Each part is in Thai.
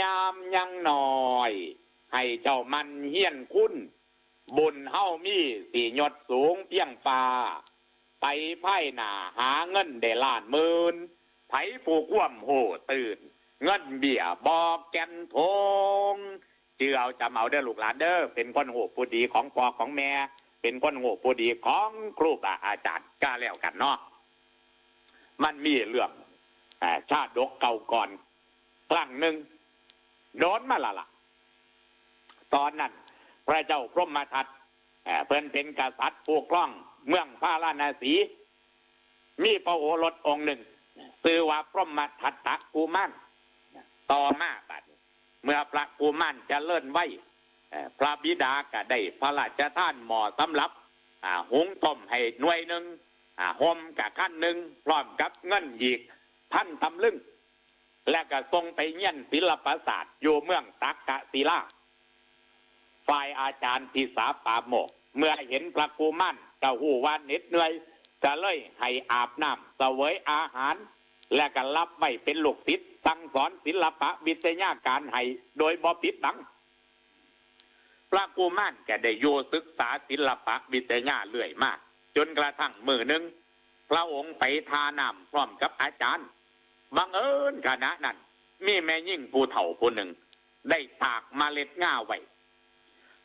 ยามยังหน่อย ให้เจ้ามันเฮี้ยนคุณบุญเฮ้ามีสียศสูงเพียงฟ้า ไปไพ่หนาหาเงินได้ล้านหมื่นไผผู้คว่ำโหตื่น เงินเบี้ยบอกแกนทงเจือเอาจำเอาเด้อลูกหลานเด้อเป็นคนโหผู้ดีของปอของแม่ เป็นคนโหผู้ดีของครูบาอาจารย์กล้าแล้วกันเนาะมันมีเรื่องอชาติดกเก่าก่อนครั้งหนึ่ง โดนมาละละตอนนั้น พระเจ้าพรหมทัตเพิ่นเป็นกษัตริย์ปกครอง เมืองพาราณสี มีพระโอรสองค์หนึ่งชื่อว่าพรหมทัตตะกูมันต่อมาบัดนี้เมื่อพระกูมันจะเลิ่อนไว้พระบิดาก็ได้พระราชทานหมอสำหรับหุงต้มให้หน่วยหนึ่งอ่าห่มกับขั้นหนึ่งพร้อมกับเงินอีกพันตำลึง และก็ทรงไปเยี่ยนศิลปศาสตร์อยู่เมืองตักกะศิลาฝ่ายอาจารย์ทิสาปาโมก เมื่อเห็นพระกูมั่นก็หูว่าเน็ดเหนื่อยก็เลยให้อาบน้ำเสวยอาหาร และก็รับไว้เป็นลูกศิษย์สั่งสอนศิลปะวิทยาการให้โดยบอปิดบัง พระกูมั่นก็ได้อยู่ศึกษาศิลปะวิทยาเรื่อยมาก จนกระทั่งมือหนึ่งพระองค์ไปทานำพร้อมกับอาจารย์ บังเอิญขณะนั้น มีแม่ยิ่งผู้เฒ่าผู้หนึ่ง ได้ตากมาเมล็ดง่าไว้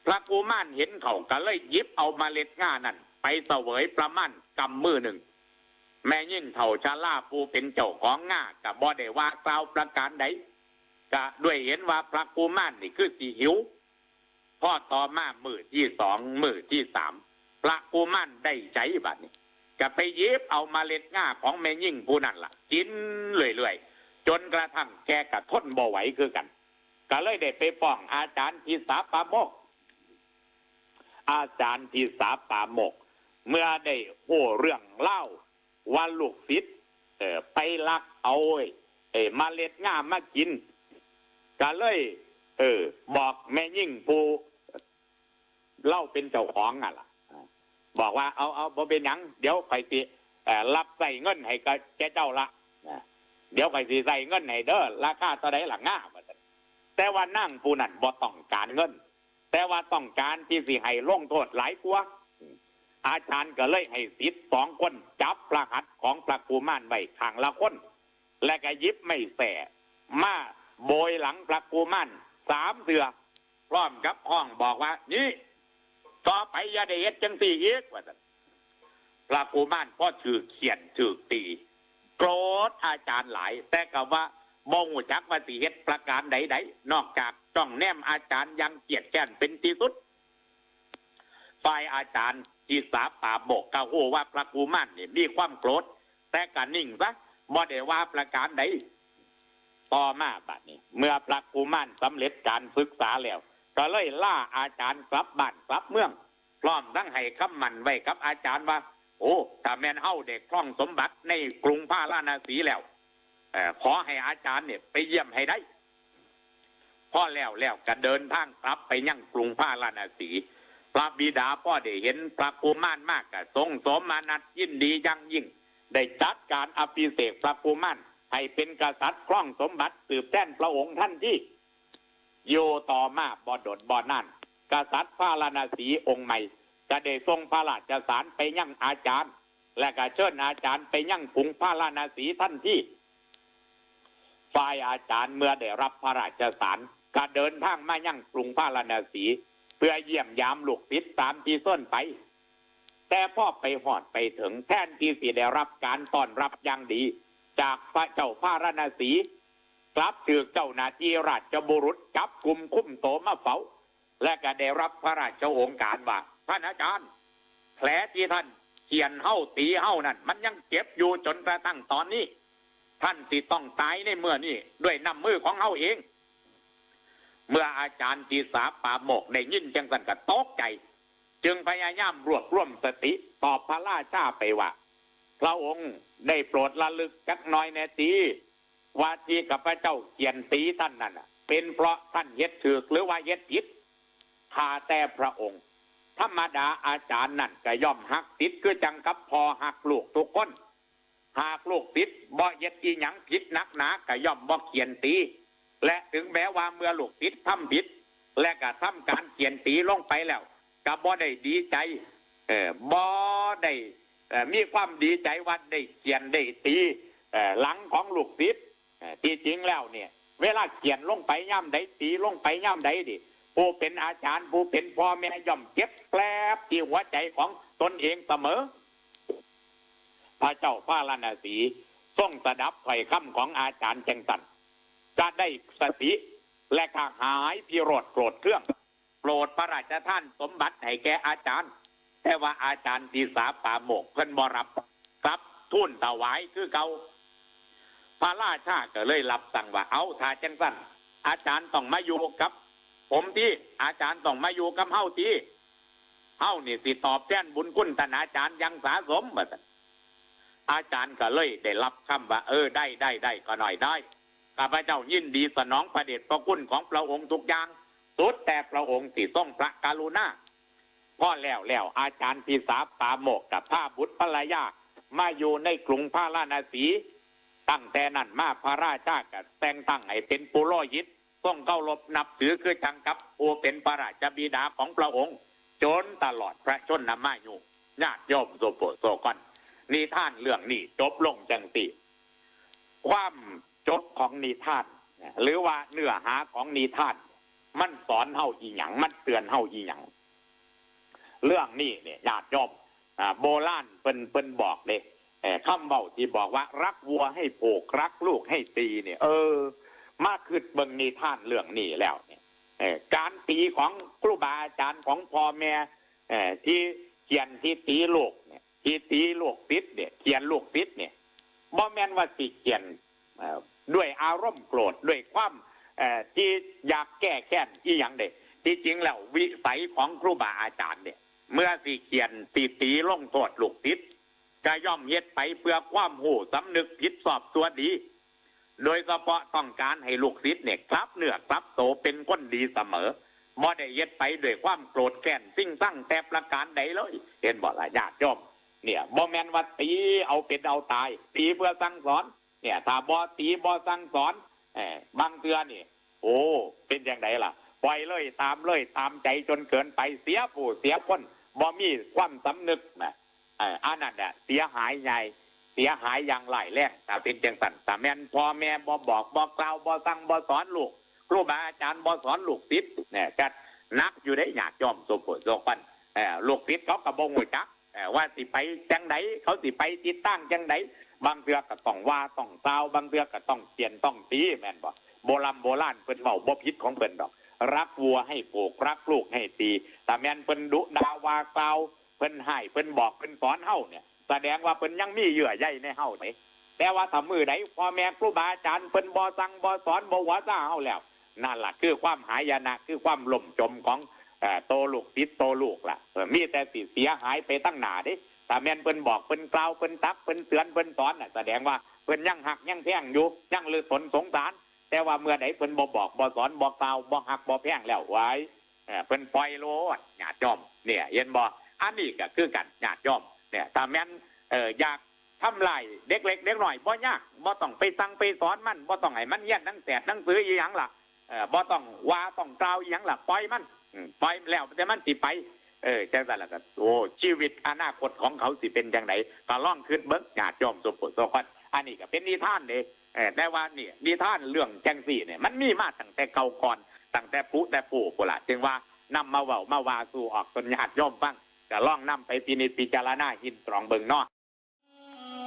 พระกูม่านเห็นเขาก็เลยยิบเอามาเมล็ดง่านั้น ไปเสวยประมาณกำมือหนึ่ง แม่ยิ่งเฒ่าชาลาผู้เป็นเจ้าของง่ากับบ่ได้ว่ากล่าวประการใดก็ด้วยเห็นว่าพระกูม่านนี่คือสีหิวพ่อต่อมามือที่สองมือที่สามพระกูม่านได้ใจบัดนี้ ก็ไปเย็บเอามาเล็ดง่าของแม่ยิ่งผู้นั่นล่ะ กินเรื่อยๆ จนกระทั่งแกกระทนบ่ไหวคือกัน ก็เลยได้ไปฟ้องอาจารย์ทิสาปาโมก อาจารย์ทิสาปาโมก เมื่อได้โห่เรื่องเล่าว่าลูกศิษย์เออไปลักเอาไอ้ไอ้มาเล็ดง่ามากินก็เลย เออ บอกแม่ยิ่งผู้เล่าเป็นเจ้าของอะล่ะ บอกว่าเอาเอาบ่เป็นหยังเดี๋ยวใครสิเอ่อรับใส่เงินให้กับแกเจ้าละนะเดี๋ยวใครสิใส่เงินให้เด้อราคาเท่าใดหลังง่าว่าซั่นแต่ว่านั่งผู้นั้นบ่ต้องการเงิน แต่ว่าต้องการที่สิให้ลงโทษหลายกว่าอาจารย์ก็เลยให้ศิษย์สองคนจับพระหัตถ์ของพระกูมารไว้ข้างละคน และก็ยิบไม่แส่มาโบยหลังพระกูมารสามเถือพร้อมกับห้องบอกว่านี่ ต่อไปอย่าได้เฮ็ดจังสี่อีกว่าซั่นพระกูมารพ่อถือเขียนถือตีโกรธอาจารย์หลาย แต่ก็ว่าบ่งูจักว่าสิเฮ็ดประการใดๆนอกจากจ้องแนมอาจารย์ยังเกียดแค้นเป็นที่สุดฝ่ายอาจารย์ที่สาป่าบอกก็ฮู้ว่าพระกูมารนี่มีความโกรธแต่ก็นิ่งซะบ่ได้ว่าประการใดต่อมาบัดนี้ เมื่อพระกูมารสำเร็จการศึกษาแล้ว ก็เลยล่าอาจารย์กลับบ้านกลับเมือง พร้อมทั้งให้คำมันไว้กับอาจารย์ว่า โอ้ถ้าแม่นเฮาเด็กคล่องสมบัติในกรุงพาราณสีแล้วอขอให้อาจารย์เนี่ยไปเยี่ยมให้ได้พ่อแล้วแล้วก็เดินทางกลับไปยังกรุงพาราณสีพระบิดาพ่อได้เห็นพระกุมารมากก็ทรงสมมานัดยินดียังยิ่ง ได้จัดการอภิเษกพระกุมารให้เป็นกษัตริย์คล่องสมบัติสืบแท่นพระองค์ท่านที่ โยต่อมาบ่ดดบ่นั่นกษัตริย์พระราณสีองค์ใหม่ จะได้ทรงพระราชสารไปยั่งอาจารย์ และก็เชิญอาจารย์ไปยั่งกรุงพระราณสีท่านที่ฝ่ายอาจารย์เมื่อได้รับพระราชสารก็เดินทางมายั่งกรุงพระราณสีเพื่อเยี่ยมยามลูกศิษย์ตามที่ส้นไป แต่พ่อไปหอดไปถึงแทนที่สิได้รับการต้อนรับอย่างดี จากพระเจ้าพระราณสี กลับถือเจ้าหน้าที่ราชบุรุษจับกลุ่มคุ้มโตมาเฝ้า และก็ได้รับพระราชโองการว่าท่านอาจารย์แผลที่ท่านเขียนเฮ้าตีเฮ้านั่นมันยังเจ็บอยู่จนกระทั่งตอนนี้ ท่านสิต้องตายในเมื่อนี้ด้วยน้ำมือของเฮาเอง เมื่ออาจารย์ตีสาป่าโมกได้ยินจังสันก็ตกใจ จึงพยายามรวบรวมสติตอบพระราชาไปว่าพระองค์ได้โปรดระลึกจักน้อยแนตี ว่าที่กับพระเจ้าเขียนตีท่านนั่นเป็นเพราะท่านเฮ็ดถือกหรือว่าเฮ็ดผิดข้าแต่พระองค์ ธรรมดาอาจารย์นั่นก็ย่อมหักติดคือจังกับพอหักลูกทุกคนหากลูกติดบ่เฮ็ดอีหยังผิดนักหนาก็ย่อมบ่เขียนตี และถึงแม้ว่าเมื่อลูกศิษย์ทำผิด และก็ทำการเขียนตีลงไปแล้วก็บ่ได้ดีใจ เออบ่ได้มีความดีใจว่าได้เขียนได้ตีหลังของลูกศิษย์เอ่อ ที่จริงแล้วเนี่ย เวลาเขียนลงไปย่ำใดตีลงไปย่ำใดดิผู้เป็นอาจารย์ผู้เป็นพ่อแม่ย่อมเก็บแกลบที่หัวใจของตนเองเสมอ พระเจ้าพระลานาสีทรงสดับถ้อยคำของอาจารย์จังสันจะได้สติและก็หายพิโรธโกรธเครื่องโปรดพระราชท่านสมบัติให้แก่อาจารย์ แต่ว่าอาจารย์ตีสาป่าโมกเพิ่นบรับทรัพย์ทุนถวายคือเก่า พระราชาก็เลยรับสั่งว่าเอาถ้าจังสั้นอาจารย์ต้องมาอยู่กับ ผมที่อาจารย์ต้องมาอยู่กับเฮาที่เฮานี่สิตอบแทนบุญคุณท่านอาจารย์ยังสาสมบัดนั้นอาจารย์ก็เลยได้รับคำว่า เออได้ได้ได้ก็หน่อยได้ข้าพเจ้ายินดีสนองประเดชพระคุณของพระองค์ทุกอย่างสุดแต่พระองค์ที่ทรงพระกรุณาพ่อแล้วแล้วอาจารย์พิสาปาโมกกับพระบุตรภรรยามาอยู่ในกรุงพระราณสี ตั้งแต่นั้นมาพระราชาก็แต่งตั้งให้เป็นปุโรหิตต้องเคารพนับถือคือจังกับผู้เป็นพระราชบิดาของพระองค์ จนตลอดพระชนนมาอยู่ญาติโยมโสโปโสกันนิทานเรื่องนี้จบลงจังตีความจบของนิทาน หรือว่าเนื้อหาของนิทาน มันสอนเฮาอีหยังมันเตือนเฮาอีหยังเรื่องนี้เนี่ยญาติโยมอ่าโบราณเปิ้นเปิ้นบอกเลย คำเบาที่บอกว่า รักวัวให้ผูกรักลูกให้ตีเนี่ย เออ มาคือเบิ่งนิท่านเรื่องนี้แล้วเนี่ยอการตีของครูบาอาจารย์ของพ่อแม่เอที่เขียนที่ตีลูกเนี่ย ที่ตีลูกติดเนี่ย เขียนลูกติดเนี่ยบ่แม่นว่าสิเขียนด้วยอารมณ์โกรธด้วยความอที่อยากแก้แค้นอีหยังเด็กที่จริงแล้ววิสัยของครูบาอาจารย์เนี่ย เมื่อสิเขียนตีตีลงโทษลูกติด ก็ย่อมเฮ็ดไปเพื่อความหูสำนึกผิดสอบตัวดี โดยเฉพาะต้องการให้ลูกศิษย์เนี่ยกลับเนื้อกลับโตเป็นคนดีเสมอบ่ได้เย็ดไปด้วยความโกรธแค้นสิ่งตั้งแต่ประการใดเลย เห็นบ่ล่ะญาติโยมเนี่ยบ่แม่นว่าตีเอาเป็นเอาตาย ตีเพื่อสั่งสอน เนี่ยถ้าบ่ตีบ่สั่งสอนเออบางเตือนี่ โอ้เป็นอย่างไรล่ะปล่อยเลยตามเลยตามใจจนเกินไปเสียผู้เสียคนบ่มีความสำนึกนะ เอออันนั้นเนี่ยเสียหายใหญ่เสียหายอย่างหลายแรงแต่เป็นจังสันแต่แม่นพ่อแม่บ่บอกบ่กล่าวบ่สั่งบ่สอนลูกครูบาอาจารย์บ่สอนลูกศิษย์เนี่ยจะนักอยู่ได้หยาดยอมสมบูรณ์สมบันเออลูกศิษย์เขากระบงหัวจักเออว่าสิไปจังไหนเขาสิไปติดตั้งจังไหนบางเทือก็ต้องว่าต้องซาวบางเทือก็ต้องเปลี่ยนต้องตีแม่นบ่โบราณโบราณเพิ่นเว้าบ่ผิดของเพิ่นดอก รักวัวให้ปลูกรักลูกให้ตีแต่แม่นเพิ่นดุดาวากล่าว เพิ่นให้เพิ่นบอกเพิ่นสอนเฮาเนี่ยแสดงว่าเพิ่นยังมีเยื่อใยในเฮาไหมแต่ว่าถ้ามือใดพ่อแม่ครูบาอาจารย์เพิ่นบ่สั่งบ่สอนบ่หัวซ่าเฮาแล้วนั่นล่ะคือความหายนะคือความล่มจมของโตลูกติดโตลูกล่ะมีแต่สิเสียหายไปตั้งหนาเด้ถ้าแม่นเพิ่นบอกเพิ่นกล่าวเพิ่นตักเพิ่นเตือนเพิ่นสอนน่ะแสดงว่าเพิ่นยังหักยังแพงอยู่ยังลือสนสงสารแต่ว่าเมื่อใดเพิ่นบ่บอกบ่สอนบ่กล่าวบ่หักบ่แพงแล้วไว้เพิ่นปล่อยโลดญาติโยมเนี่ยเห็นบ่ อันนี้ก็คือกันญาติโยมเนี่ยถ้าแม่นเอออยากทำลายเด็กเล็กเด็กหน่อยบ่ยากบ่ต้องไปสั่งไปสอนมันบ่ต้องให้มันเรียนนังแสดนังสืออีหยังล่ะเออบ่ต้องว่าต้องกล่าวอีหยังล่ะปล่อยมันปล่อยแล้วแต่มันสิไปเออจังซั่นล่ะก็โอ้ชีวิตอนาคตของเขาสิเป็นจังไดก็ล่องคิดเบิ่งญาติยมสมบูรณ์สมบัติอันนี้ก็เป็นนิทานเด้เออแต่ว่านี่นิทานเรื่องจังซี่เนี่ยมันมีมาตั้งแต่เก่าก่อนตั้งแต่ปู่แต่ปู่พุ่นล่ะจึงว่านำมาเว้ามาว่าสู่ออกตนญาติโยมฟัง ก็ล่องนำไปพินิจพิจารณาหินตรองเบิงเนาะ